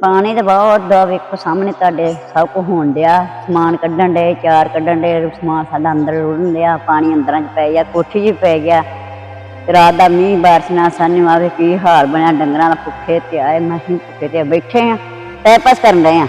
ਪਾਣੀ ਤਾਂ ਬਹੁਤ ਦਾ ਵੇਖੋ ਸਾਹਮਣੇ ਤੁਹਾਡੇ ਸਭ ਕੁ ਹੋਣ ਡਿਆ। ਸਮਾਨ ਕੱਢਣ ਡੇ ਚਾਰ ਕੱਢਣ ਡੇ ਸਮਾਨ ਸਾਡਾ ਅੰਦਰ ਰੁੜਨ ਡਿਆ, ਪਾਣੀ ਅੰਦਰਾਂ 'ਚ ਪੈ ਗਿਆ, ਕੋਠੀ 'ਚ ਪੈ ਗਿਆ। ਰਾਤ ਦਾ ਮੀਂਹ ਬਾਰਿਸ਼ ਨਾਲ ਸਾਨੂੰ ਆਵੇ ਕੀ ਹਾਲ ਬਣਿਆ, ਡੰਗਰਾਂ ਦਾ ਭੁੱਖੇ ਤੇ ਆਏ ਮਹੀਂ ਭੁੱਖੇ ਤੇ ਬੈਠੇ ਆ ਟਾਈਮ ਪਾਸ ਕਰਨ ਰਹੇ ਆ।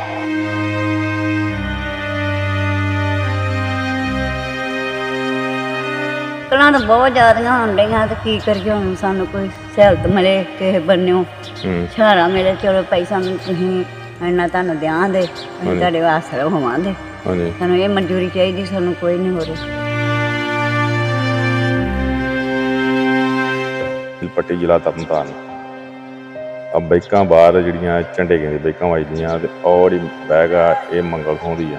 ਕਲਾਂ ਤਾਂ ਬਹੁਤ ਜ਼ਿਆਦੀਆਂ ਹੋਣ ਡਈਆਂ, ਤੇ ਕੀ ਕਰੀਏ ਹੁਣ ਸਾਨੂੰ ਕੋਈ ਸਹੂਲਤ ਮਿਲੇ, ਕਿਸੇ ਬੰਨਿਓ। ਹੂੰ। ਸਹਾਰਾ ਮਿਲੇ ਚਲੋ ਪੈਸਾ ਮੈਨੂੰ ਤੁਸੀਂ ਇੰਨਾ ਤੁਹਾਨੂੰ ਦਿਆਂਗੇ ਅਸੀਂ ਤੁਹਾਡੇ ਵਾਸਤੇ ਹੋਵਾਂਗੇ। ਹਾਂਜੀ। ਸਾਨੂੰ ਇਹ ਮਨਜ਼ੂਰੀ ਚਾਹੀਦੀ ਸਾਨੂੰ ਕੋਈ ਨਹੀਂ ਹੋ ਰਹੀ। ਪੱਟੀ ਜ਼ਿਲ੍ਹਾ ਤਰਨਤਾਰਨ। ਆ ਬਾਈਕਾਂ ਬਾਹਰ ਜਿਹੜੀਆਂ ਝੰਡੇ ਕਹਿੰਦੇ ਬਾਈਕਾਂ ਵੱਜਦੀਆਂ ਤੇ ਔਰ ਹੀ ਬੈਗ ਆ ਇਹ ਮੰਗਲ ਸੌਂਦੀ ਆ।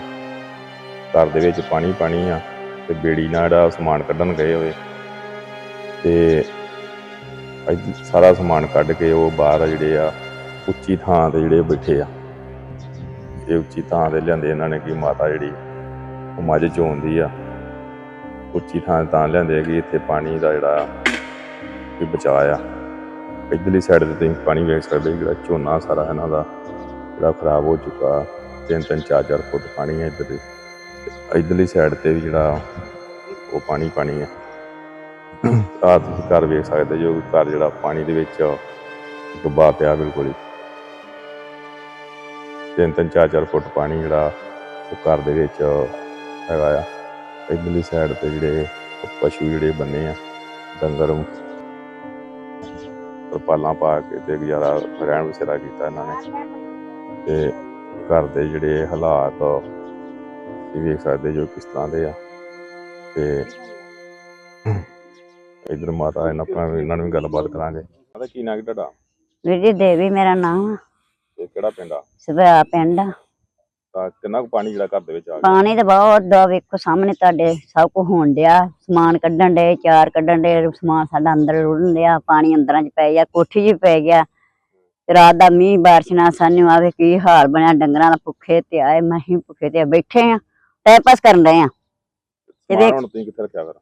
ਘਰ ਦੇ ਵਿੱਚ ਪਾਣੀ ਪਾਣੀ ਆ ਤੇ ਬੇੜੀ ਨਾਲ ਜਿਹੜਾ ਸਮਾਨ ਕੱਢਣ ਗਏ ਹੋਏ। ਤੇ ਅੱਜ ਸਾਰਾ ਸਮਾਨ ਕੱਢ ਕੇ ਉਹ ਬਾਹਰ ਆ ਜਿਹੜੇ ਆ, ਉੱਚੀ ਥਾਂ ਤੇ ਜਿਹੜੇ ਬੈਠੇ ਆ। ਇਹ ਉੱਚੀ ਥਾਂ ਤੇ ਲਿਆਂਦੇ ਇਹਨਾਂ ਨੇ ਕਿ ਮਾਤਾ ਜਿਹੜੀ ਉਹ ਮੱਝ ਚੋਂਦੀ ਆ। ਉੱਚੀ ਥਾਂ ਤੇ ਤਾਂ ਲਿਆਂਦੇ ਆ ਕਿ ਇੱਥੇ ਪਾਣੀ ਦਾ ਜਿਹੜਾ ਵੀ ਬਚਾ ਆ। ਇਧਰਲੀ ਸਾਈਡ ਤੇ ਤੁਸੀਂ ਪਾਣੀ ਵੇਖ ਸਕਦੇ ਜਿਹੜਾ ਝੋਨਾ ਸਾਰਾ ਇਹਨਾਂ ਦਾ ਜਿਹੜਾ ਖਰਾਬ ਹੋ ਚੁੱਕਾ। ਤਿੰਨ ਤਿੰਨ, ਚਾਰ ਚਾਰ ਫੁੱਟ ਪਾਣੀ ਹੈ ਇੱਧਰ ਤੇ। ਇਧਰਲੀ ਸਾਈਡ ਤੇ ਵੀ ਜਿਹੜਾ ਉਹ ਪਾਣੀ ਪਾਣੀ ਹੈ ਆ ਤੁਸੀਂ ਘਰ ਵੇਖ ਸਕਦੇ ਜੋ ਘਰ ਜਿਹੜਾ ਪਾਣੀ ਦੇ ਵਿੱਚ ਡੁੱਬਾ ਪਿਆ ਬਿਲਕੁਲ ਹੀ। ਤਿੰਨ ਤਿੰਨ, ਚਾਰ ਚਾਰ ਫੁੱਟ ਪਾਣੀ ਜਿਹੜਾ ਉਹ ਘਰ ਦੇ ਵਿੱਚ ਹੈਗਾ ਆ। ਇਧਰਲੀ ਸਾਈਡ ਤੇ ਜਿਹੜੇ ਪਸ਼ੂ ਜਿਹੜੇ ਬੰਨੇ ਆ, ਡੰਗਰ ਤਰਪਾਲਾਂ ਪਾ ਕੇ ਤੇ ਗੁਜ਼ਾਰਾ, ਰਹਿਣ ਬਸੇਰਾ ਕੀਤਾ ਇਹਨਾਂ ਨੇ। ਤੇ ਘਰ ਦੇ ਜਿਹੜੇ ਹਾਲਾਤ ਤੁਸੀਂ ਵੇਖ ਸਕਦੇ ਜੋ ਕਿਸ ਤਰ੍ਹਾਂ ਦੇ ਆ। ਤੇ ਇਧਰ ਮਾਤਾ ਇਹਨਾਂ ਆਪਣਾ ਇਹਨਾਂ ਨੂੰ ਵੀ ਗੱਲਬਾਤ ਕਰਾਂਗੇ। ਮਾਤਾ ਕੀ ਨਾਂ ਕੀ ਤੁਹਾਡਾ? ਵੀਰ ਜੀ ਦੇਵੀ ਮੇਰਾ ਨਾਮ ਤੇ ਕਿਹੜਾ ਪਿੰਡ ਆ? ਸਭਾ ਪਿੰਡ ਆ। ਤਾਂ ਕਿੰਨਾ ਕੁ ਪਾਣੀ ਜਿਹੜਾ ਘਰ ਦੇ ਵਿੱਚ ਆ ਗਿਆ? ਪਾਣੀ ਤਾਂ ਬਹੁਤ ਦਾ ਵੇਖੋ ਸਾਹਮਣੇ ਤੁਹਾਡੇ ਸਭ ਕੁ ਹੋਣ ਡਿਆ। ਸਮਾਨ ਕੱਢਣ ਡੇ ਚਾਰ ਕੱਢਣ ਡੇ ਸਮਾਨ ਸਾਡਾ ਅੰਦਰ ਰੁੜਨ ਡਿਆ ਪਾਣੀ ਅੰਦਰਾਂ 'ਚ ਪੈ ਗਿਆ ਕੋਠੀ 'ਚ ਵੀ ਪੈ ਗਿਆ। ਤੇ ਰਾਤ ਦਾ ਮੀਂਹ ਬਾਰਿਸ਼ ਨਾਲ ਸਾਨੂੰ ਆਵੇ ਕੀ ਹਾਲ ਬਣਿਆ ਡੰਗਰਾਂ ਦਾ ਭੁੱਖੇ ਤੇ ਆਏ ਮਹੀਂ ਭੁੱਖੇ ਤੇ ਬੈਠੇ ਆ ਟਾਈਮ ਪਾਸ ਕਰਨ ਰਹੇ ਆ। ਸਮਾਨ ਹੁਣ ਤੁਸੀਂ ਕਿੱਥੇ ਰੱਖਿਆ ਫਿਰ?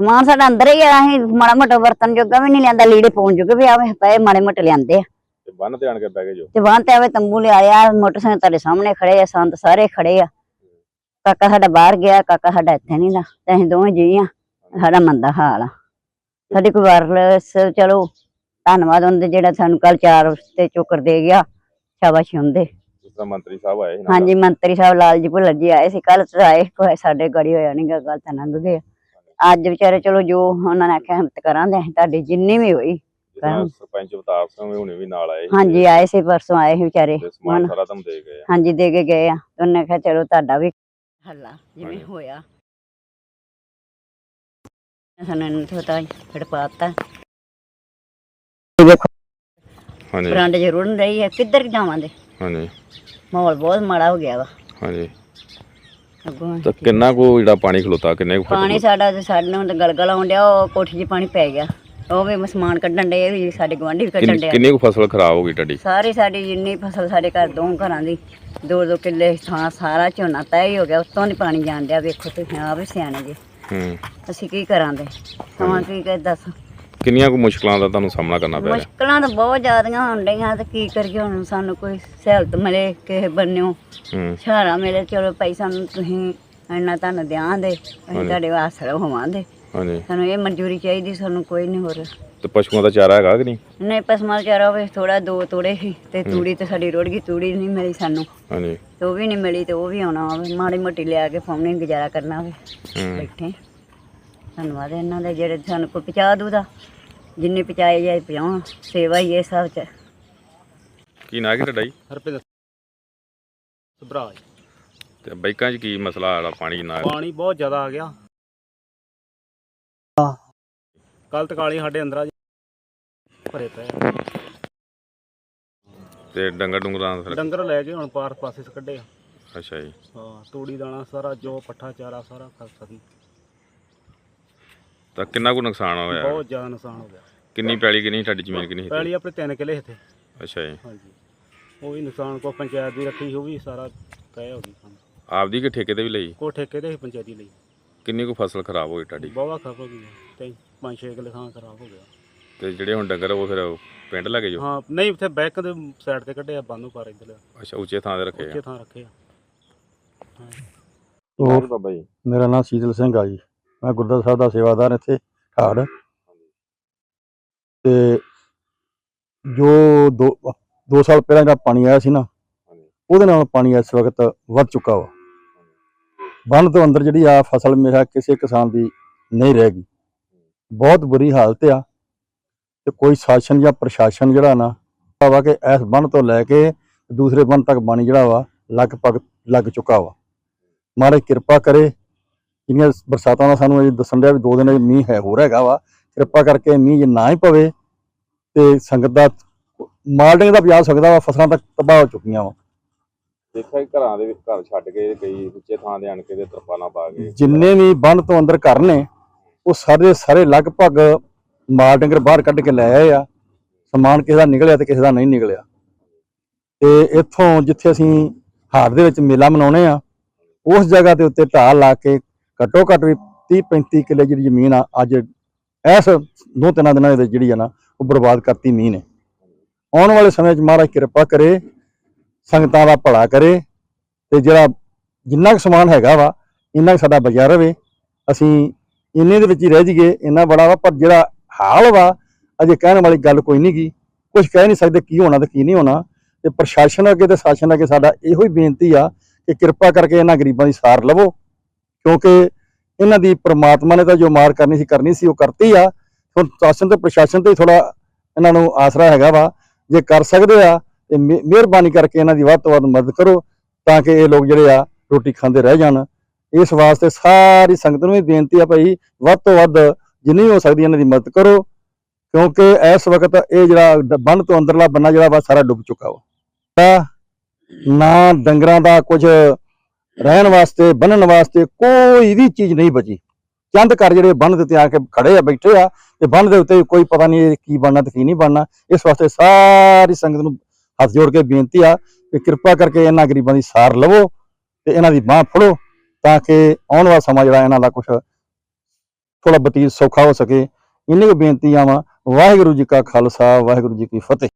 ਸਮਾਨ ਸਾਡਾ ਅੰਦਰ ਹੀ ਆ ਅਸੀਂ ਮਾੜਾ ਮੋਟਾ ਵਰਤਨ ਜੋਗਾ ਵੀ ਨਹੀਂ ਲਿਆਂਦਾ ਲੀੜੇ ਪਾਉਣ ਜੋਗੇ ਵੀ ਆਵੇ ਪਏ ਮਾੜੇ ਮੋਟੇ ਲਿਆਂਦੇ ਆ। ਤੇ ਬੰਨ ਤੇ ਆਣ ਕੇ ਬਹਿ ਗਏ ਜੋ। ਤੇ ਵਾਂ ਤੇ ਆਵੇ ਤੰਬੂ ਲਿਆਇਆ ਮੋਟਰਸਾਈਕਲ ਤੁਹਾਡੇ ਸਾਹਮਣੇ ਖੜੇ ਆ ਸੰਤ ਸਾਰੇ ਖੜੇ ਆ। ਕਾਕਾ ਸਾਡਾ ਬਾਹਰ ਗਿਆ ਕਾਕਾ ਸਾਡਾ ਇੱਥੇ ਨਹੀਂ ਦਾ ਤੇ ਅਸੀਂ ਦੋਵੇਂ ਜੀ ਆ ਸਾਡਾ ਮੰਦਾ ਹਾਲ ਆ। ਸਾਡੀ ਕੋਈ ਵਾਇਰਲੈਸ ਚਲੋ ਧੰਨਵਾਦ ਉਹਦੇ ਜਿਹੜਾ ਸਾਨੂੰ ਕੱਲ ਚਾਰ ਤੇ ਚੋਕਰ ਦੇ ਗਿਆ ਸ਼ਾਬਾਸ਼ ਹੁੰਦੇ ਜਿਸ ਤਰ੍ਹਾਂ ਮੰਤਰੀ ਸਾਹਿਬ ਆਏ ਸੀ ਨਾਲ। ਹਾਂਜੀ ਮੰਤਰੀ ਸਾਹਿਬ ਲਾਲ ਜੀ ਭੁੱਲਰ ਜੀ ਆਏ ਸੀ ਕੱਲ ਤੇ ਆਏ ਕੋਈ ਸਾਡੇ ਗੜੀ ਹੋਇਆ ਨਹੀਂ ਗੱਲ ਤਾਂ ਲੰਘ ਗਏ ਅੱਜ ਵਿਚਾਰੇ ਚਲੋ ਜੋ ਉਹਨਾਂ ਨੇ ਆਖਿਆ ਹਿੰਮਤ ਕਰਾਂਗੇ ਅਸੀਂ ਤੁਹਾਡੀ ਜਿੰਨੀ ਵੀ ਹੋਈ ਸਰਪੰਚ ਅਵਤਾਰ ਸਿੰਘ ਵੀ ਹੁਣੇ ਵੀ ਨਾਲ ਆਏ ਹਾਂਜੀ ਆਏ ਸੀ ਪਰਸੋਂ ਆਏ ਸੀ ਵਿਚਾਰੇ। ਤੇ ਸਮਾਨ ਹੁਣ- ਸਾਰਾ ਤੁਹਾਨੂੰ ਦੇ ਗਏ ਆ। ਹਾਂਜੀ ਦੇ ਕੇ ਗਏ ਆ। ਤੇ ਉਹਨੇ ਕਿਹਾ ਚਲੋ ਤੁਹਾਡਾ ਵੀ ਹੱਲਾ ਜਿਵੇਂ ਹਾਂਜੀ। ਹੋਇਆ। ਸਾਨੂੰ ਇਹਨੂੰ ਥੋੜਾ ਫਿਰ ਪਾਤਾ ਦੇਖੋ। ਹਾਂਜੀ। ਬਰਾਂਡੇ ਚ ਰੁੜਨ ਰਹੀ ਹੈ ਕਿੱਧਰ ਜਾਵਾਂਗੇ? ਹਾਂਜੀ। ਮਾਹੌਲ ਬਹੁਤ ਮਾੜਾ ਹੋ ਗਿਆ ਵਾ। ਹਾਂਜੀ। ਅੱਗੋਂ ਤਾਂ ਕਿੰਨਾ ਕੁ ਜਿਹੜਾ ਪਾਣੀ ਖਲੋਤਾ ਕਿੰਨੇ ਕੁ ਪਾਣੀ ਸਾਡਾ ਤੇ ਸਾਡੇ ਨੂੰ ਤਾਂ ਗਲਗਲ ਆਉਣ ਡਿਆ ਉਹ ਕੋਠੀ 'ਚ ਪਾਣੀ ਪੈ ਗਿਆ। ਉਹ ਵੀ ਸਮਾਨ ਕੱਢਣ ਡੇ ਵੀ ਸਾਡੇ ਗਵਾਂਢੀ ਵੀ ਕੱਢਣ ਡਿਆ। ਕਿੰਨੀ ਕੁ ਫਸਲ ਖਰਾਬ ਹੋ ਗਈ ਤੁਹਾਡੀ? ਸਾਰੀ ਸਾਡੀ ਜਿੰਨੀ ਫਸਲ ਸਾਡੇ ਘਰ ਦੋ ਘਰਾਂ ਦੀ ਦੋ ਦੋ ਕਿੱਲੇ ਥਾਂ ਸਾਰਾ ਝੋਨਾ ਤੈ ਹੀ ਹੋ ਗਿਆ ਉੱਤੋਂ ਦੀ ਪਾਣੀ ਜਾਣ ਡਿਆ ਵੇਖੋ ਤੁਸੀਂ ਆਪ ਵੀ ਸਿਆਣੇ ਜੀ। ਹੂੰ। ਅਸੀਂ ਕੀ ਕਰਾਂਗੇ? ਸਮਾਂ ਕੀ ਕਰ ਦੱਸ? ਕਿੰਨੀਆਂ ਕੁ ਮੁਸ਼ਕਲਾਂ ਦਾ ਤੁਹਾਨੂੰ ਸਾਹਮਣਾ ਕਰਨਾ ਪੈ ਰਿਹਾ? ਮੁਸ਼ਕਲਾਂ ਤਾਂ ਬਹੁਤ ਜ਼ਿਆਦੀਆਂ ਹੋਣ ਡਈਆਂ ਤੇ ਕੀ ਕਰੀਏ ਹੁਣ ਸਾਨੂੰ ਕੋਈ ਸਹੂਲਤ ਮਿਲੇ ਕਿਸੇ ਬੰਨਿਓ ਹੂੰ। ਸਹਾਰਾ ਮਿਲੇ ਚਲੋ ਪੈਸਾ ਮੈਨੂੰ ਤੁਸੀਂ ਇੰਨਾ ਤੁਹਾਨੂੰ ਦਿਆਂਗੇ ਅਸੀਂ। ਤੁਹਾਡੇ ਵਾਸਤੇ ਹੋਵਾਂਗੇ ਹਾਂਜੀ। ਸਾਨੂੰ ਇਹ ਮਨਜ਼ੂਰੀ ਚਾਹੀਦੀ ਸਾਨੂੰ ਕੋਈ ਨਹੀਂ ਹੋਰ। ਤੇ ਪਸ਼ੂਆਂ ਦਾ ਚਾਰਾ ਹੈਗਾ ਕਿ ਨਹੀਂ? ਨਹੀਂ ਪਸਮਾ ਚਾਰਾ ਹੋਵੇ ਥੋੜਾ ਦੋ ਤੋੜੇ ਸੀ ਤੇ ਤੂੜੀ ਤੇ ਸਾਡੀ ਰੁੜ ਗਈ ਤੂੜੀ ਨਹੀਂ ਮਿਲੀ ਸਾਨੂੰ। ਹਾਂਜੀ। ਤੇ ਉਹ ਵੀ ਨਹੀਂ ਮਿਲੀ ਤੇ ਉਹ ਵੀ ਆਉਣਾ ਹੋਵੇ ਮਾੜੀ ਮੋਟੀ ਲਿਆ ਕੇ ਫਾਉਣੀ ਗੁਜ਼ਾਰਾ ਕਰਨਾ ਹੋਵੇ ਬੈਠੇ। ਧੰਨਵਾਦ ਇਹਨਾਂ ਦੇ ਜਿਹੜੇ ਸਾਨੂੰ ਕੋਈ ਪਹੁੰਚਾ ਦੂਦਾ ਜਿੰਨੇ ਪਹੁੰਚਾਏ ਜਾਏ ਪਹੁੰਚਾਉਣ ਸੇਵਾ ਹੀ ਇਹ ਸਭ ਚ ਕੀ ਨਾਂ ਕੀ ਤੁਹਾਡਾ ਜੀ? ਹਰਪਿੰਦਰ ਸਭਰਾਜ ਤੇ ਬਾਈਕਾਂ 'ਚ ਕੀ ਮਸਲਾ ਆਲਾ ਪਾਣੀ ਨਾਲ? ਪਾਣੀ ਬਹੁਤ ਜ਼ਿਆਦਾ ਆ ਗਿਆ। ਕੱਲ ਤਕਾਲੀ ਸਾਡੇ ਅੰਦਰਾਂ 'ਚ ਭਰੇ ਪਏ ਆ। ਤੇ ਡੰਗਰ ਡੁੰਗਰਾਂ ਦਾ ਫਿਰ? ਡੰਗਰ ਲੈ ਕੇ ਹੁਣ ਪਾਰ ਪਾਸੇ ਸੇ ਕੱਢੇ ਆ। ਅੱਛਾ ਜੀ। ਹਾਂ ਤੂੜੀ ਦਾਣਾ ਸਾਰਾ ਜੋ ਪੱਠਾ ਚਾਰਾ ਸਾਰਾ ਖਤਮ ਤਾਂ ਕਿੰਨਾ ਕੁ ਨੁਕਸਾਨ ਹੋਇਆ? ਬਹੁਤ ਜ਼ਿਆਦਾ ਨੁਕਸਾਨ ਹੋ ਗਿਆ। ਕਿੰਨੀ ਪੈਲੀ ਕਿੰਨੀ ਤੁਹਾਡੀ ਜ਼ਮੀਨ ਕਿੰਨੀ ਸੀ? ਪਹਿਲੀ ਆਪਣੇ ਤਿੰਨ ਕਿਲੇ ਇੱਥੇ। ਅੱਛਾ ਜੀ। ਹਾਂਜੀ। ਉਹ ਵੀ ਨੁਕਸਾਨ ਕੋ ਪੰਚਾਇਤ ਦੀ ਰੱਖੀ ਉਹ ਵੀ ਸਾਰਾ ਤੈਅ ਹੋ ਗਈ ਕੰਮ। ਆਪਦੀ ਕਿ ਠੇਕੇ ਤੇ ਵੀ ਲਈ? ਕੋ ਠੇਕੇ ਦੇ ਸੀ ਪੰਚਾਇਤੀ ਲਈ। ਕਿੰਨੀ ਕੁ ਫਸਲ ਖਰਾਬ ਹੋਈ ਤੁਹਾਡੀ? ਬਹੁਤ ਖਰਾਬ ਹੋ ਗਈ। ਤੇ ਪੰਜ ਛੇ ਕਿਲੇ ਥਾਂ ਖਰਾਬ ਹੋ ਗਿਆ। ਤੇ ਜਿਹੜੇ ਹੁਣ ਡੰਗਰ ਉਹ ਫਿਰ ਪਿੰਡ ਲੱਗੇ ਜੋ? ਹਾਂ ਨਹੀਂ ਉੱਥੇ ਬੈਕ ਦੇ ਸਾਈਡ ਤੇ ਕੱਢਿਆ ਬੰਨੂ ਪਰ ਇੱਧਰ ਅੱਛਾ ਉੱਚੇ ਥਾਂ ਤੇ ਰੱਖੇ ਉੱਚੇ ਥਾਂ ਰੱਖੇ ਆ। ਹਾਂ। ਉਹ ਬਾਬਾ ਜੀ ਮੇਰਾ ਨਾਮ ਸ਼ੀਤਲ ਸਿੰਘ ਆ ਜੀ। ਮੈਂ ਗੁਰਦੁਆਰਾ ਸਾਹਿਬ ਦਾ ਸੇਵਾਦਾਰ ਇੱਥੇ ਠਾੜ ਤੇ ਜੋ ਦੋ ਸਾਲ ਪਹਿਲਾਂ ਜਿਹੜਾ ਪਾਣੀ ਆਇਆ ਸੀ ਨਾ ਉਹਦੇ ਨਾਲ ਪਾਣੀ ਇਸ ਵਕਤ ਵੱਧ ਚੁੱਕਾ ਵਾ। ਬੰਨ ਤੋਂ ਅੰਦਰ ਜਿਹੜੀ ਆ ਫਸਲ ਮੇਰਾ ਕਿਸੇ ਕਿਸਾਨ ਦੀ ਨਹੀਂ ਰਹਿ ਗਈ। ਬਹੁਤ ਬੁਰੀ ਹਾਲਤ ਆ। ਤੇ ਕੋਈ ਸ਼ਾਸਨ ਜਾਂ ਪ੍ਰਸ਼ਾਸਨ ਜਿਹੜਾ ਨਾ ਵਾ ਕਿ ਇਸ ਬੰਨ ਤੋਂ ਲੈ ਕੇ ਦੂਸਰੇ ਬੰਨ ਤੱਕ ਪਾਣੀ ਜਿਹੜਾ ਵਾ ਲਗਭਗ ਲੱਗ ਚੁੱਕਾ ਵਾ। ਮਹਾਰਾਜ ਕਿਰਪਾ ਕਰੇ ਜਿਹੜੀਆਂ ਬਰਸਾਤਾਂ ਦਾ ਸਾਨੂੰ ਅਜੇ ਦੱਸਣ ਡਿਆ ਵੀ ਦੋ ਦਿਨ ਮੀਂਹ ਹੈ ਹੋਰ ਹੈਗਾ ਵਾ। ਕਿਰਪਾ ਕਰਕੇ ਮੀਂਹ ਜੇ ਨਾ ਹੀ ਪਵੇ ਤੇ ਸੰਗਤ ਦਾ ਮਾਲਡਿੰਗ ਦਾ ਵੀ ਆ ਸਕਦਾ ਵਾ ਫਸਲਾਂ ਤਾਂ ਤਬਾਹ ਹੋ ਚੁੱਕੀਆਂ ਵਾ। ਦੇਖਿਆ ਘਰਾਂ ਦੇ ਵਿੱਚ ਘਰ ਛੱਡ ਕੇ ਕਈ ਉੱਚੇ ਥਾਂ ਦੇ ਆਣ ਕੇ ਤੇ ਤਰਪਾਲਾਂ ਪਾ ਕੇ। ਜਿੰਨੇ ਵੀ ਬੰਨ ਤੋਂ ਅੰਦਰ ਘਰ ਨੇ ਉਹ ਸਾਰੇ ਸਾਰੇ ਲਗਭਗ ਮਾਲ ਡੰਗਰ ਬਾਹਰ ਕੱਢ ਕੇ ਲੈ ਆਏ ਆ। ਸਮਾਨ ਕਿਸੇ ਦਾ ਨਿਕਲਿਆ ਤੇ ਕਿਸੇ ਦਾ ਨਹੀਂ ਨਿਕਲਿਆ। ਤੇ ਇੱਥੋਂ ਜਿੱਥੇ ਅਸੀਂ ਹਾੜ ਦੇ ਵਿੱਚ ਮੇਲਾ ਮਨਾਉਣੇ ਆ ਉਸ ਜਗ੍ਹਾ ਦੇ ਉੱਤੇ ਢਾਲ ਲਾ ਕੇ ਘੱਟੋ ਘੱਟ ਵੀ 30 35 ਕਿੱਲੇ ਜਿਹੜੀ ਜ਼ਮੀਨ ਆ, ਅੱਜ ਇਸ ਦੋ ਤਿੰਨਾਂ ਦਿਨਾਂ ਦੇ ਜਿਹੜੀ ਆ ਨਾ, ਉਹ ਬਰਬਾਦ ਕਰਤੀ ਮੀਂਹ ਨੇ। ਆਉਣ ਵਾਲੇ ਸਮੇਂ 'ਚ ਮਹਾਰਾਜ ਕਿਰਪਾ ਕਰੇ, ਸੰਗਤਾਂ ਦਾ ਭਲਾ ਕਰੇ ਤੇ ਜਿਹੜਾ ਜਿੰਨਾ ਕੁ ਸਮਾਨ ਹੈਗਾ ਵਾ, ਇੰਨਾ ਕੁ ਸਾਡਾ ਬਚਿਆ ਰਵੇ। ਅਸੀਂ ਇੰਨੇ ਦੇ ਵਿੱਚ ਹੀ ਰਹਿ ਜਾਈਏ, ਇੰਨਾ ਬੜਾ ਵਾ, ਪਰ ਜਿਹੜਾ ਹਾਲ ਵਾ, ਅਜੇ ਕਹਿਣ ਵਾਲੀ ਗੱਲ ਕੋਈ ਨਹੀਂ ਗੀ। ਕੁਝ ਕਹਿ ਨਹੀਂ ਸਕਦੇ ਕੀ ਹੋਣਾ ਤੇ ਕੀ ਨਹੀਂ ਹੋਣਾ। ਤੇ ਪ੍ਰਸ਼ਾਸਨ ਅੱਗੇ ਤੇ ਸ਼ਾਸਨ ਅੱਗੇ ਸਾਡਾ ਇਹੋ ਹੀ ਬੇਨਤੀ ਆ ਕਿ ਕਿਰਪਾ ਕਰਕੇ ਇਹਨਾਂ ਗਰੀਬਾਂ ਦੀ ਸਾਰ ਲਵੋ। ਕਿਉਂਕਿ ਇਹਨਾਂ ਦੀ ਪ੍ਰਮਾਤਮਾ ਨੇ ਤਾਂ ਜੋ ਮਾਰ ਕਰਨੀ ਸੀ ਕਰਨੀ ਸੀ, ਉਹ ਕਰਤੀ ਆ। ਹੁਣ ਸ਼ਾਸਨ ਤੇ ਪ੍ਰਸ਼ਾਸਨ ਤੇ ਥੋੜਾ ਇਹਨਾਂ ਨੂੰ ਆਸਰਾ ਹੈਗਾ ਵਾ। ਜੇ ਕਰ ਸਕਦੇ ਆ, ਤੇ ਮਿਹਰਬਾਨੀ ਕਰਕੇ ਇਹਨਾਂ ਦੀ ਵੱਧ ਤੋਂ ਵੱਧ ਮਦਦ ਕਰੋ, ਤਾਂ ਕਿ ਇਹ ਲੋਕ ਜਿਹੜੇ ਆ, ਰੋਟੀ ਖਾਂਦੇ ਰਹਿ ਜਾਣ। ਇਸ ਵਾਸਤੇ ਸਾਰੀ ਸੰਗਤ ਨੂੰ ਵੀ ਬੇਨਤੀ ਆ ਭਾਈ, ਵੱਧ ਤੋਂ ਵੱਧ ਜਿੰਨੀ ਹੋ ਸਕਦੀ ਇਹਨਾਂ ਦੀ ਮਦਦ ਕਰੋ, ਕਿਉਂਕਿ ਇਸ ਵਕਤ ਇਹ ਜਿਹੜਾ ਡ- ਬੰਨ ਤੋਂ ਅੰਦਰਲਾ ਬੰਨਾ ਜਿਹੜਾ ਵਾ, ਸਾਰਾ ਡੁੱਬ ਚੁੱਕਾ ਵਾ। ਤਾਂ ਨਾ ਡੰਗਰਾਂ ਦਾ ਕੁਝ ਰਹਿਣ ਵਾਸਤੇ ਬੰਨਣ ਵਾਸਤੇ ਕੋਈ ਵੀ ਚੀਜ਼ ਨਹੀਂ ਬਚੀ। ਚੰਦ ਘਰ ਜਿਹੜੇ ਬੰਨ ਦੇ ਉੱਤੇ ਆ ਕੇ ਖੜੇ ਆ, ਬੈਠੇ ਆ, ਤੇ ਬੰਨ ਦੇ ਉੱਤੇ ਕੋਈ ਪਤਾ ਨਹੀਂ ਕੀ ਬਣਨਾ ਤੇ ਕੀ ਨਹੀਂ ਬਣਨਾ। ਇਸ ਵਾਸਤੇ ਸਾਰੀ ਸੰਗਤ ਨੂੰ ਹੱਥ ਜੋੜ ਕੇ ਬੇਨਤੀ ਆ ਕਿ ਕਿਰਪਾ ਕਰਕੇ ਇਹਨਾਂ ਗਰੀਬਾਂ ਦੀ ਸਾਰ ਲਵੋ ਤੇ ਇਹਨਾਂ ਦੀ ਬਾਹ ਫੜੋ ਤਾਂ ਕਿ ਆਉਣ ਵਾਲਾ ਸਮਾਂ ਜਿਹੜਾ ਇਹਨਾਂ ਦਾ ਕੁਝ ਥੋੜਾ ਬਤੀਤ ਸੌਖਾ ਹੋ ਸਕੇ। ਇੰਨੀ ਕੁ ਬੇਨਤੀਆਂ ਵਾ। ਵਾਹਿਗੁਰੂ ਜੀ ਕਾ ਖਾਲਸਾ, ਵਾਹਿਗੁਰੂ ਜੀ ਕੀ ਫਤਿਹ।